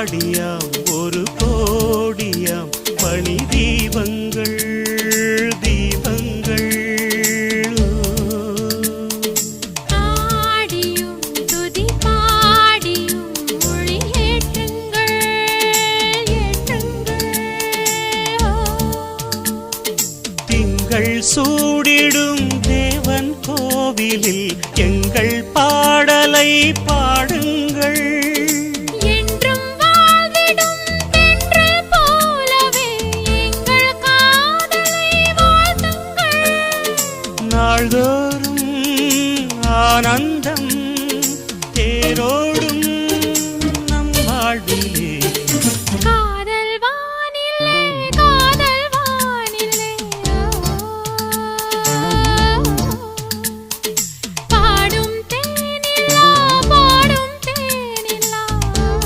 ஆடியாம் ஒரு கோடியாம் மணி தீபங்கள் தீபங்கள். சூடிடும் தேவன் கோவிலில் எங்கள் பாடலை பாடு. நாள்தோறும் ஆனந்தம் தேரோடும் நம் வாழ்விலே.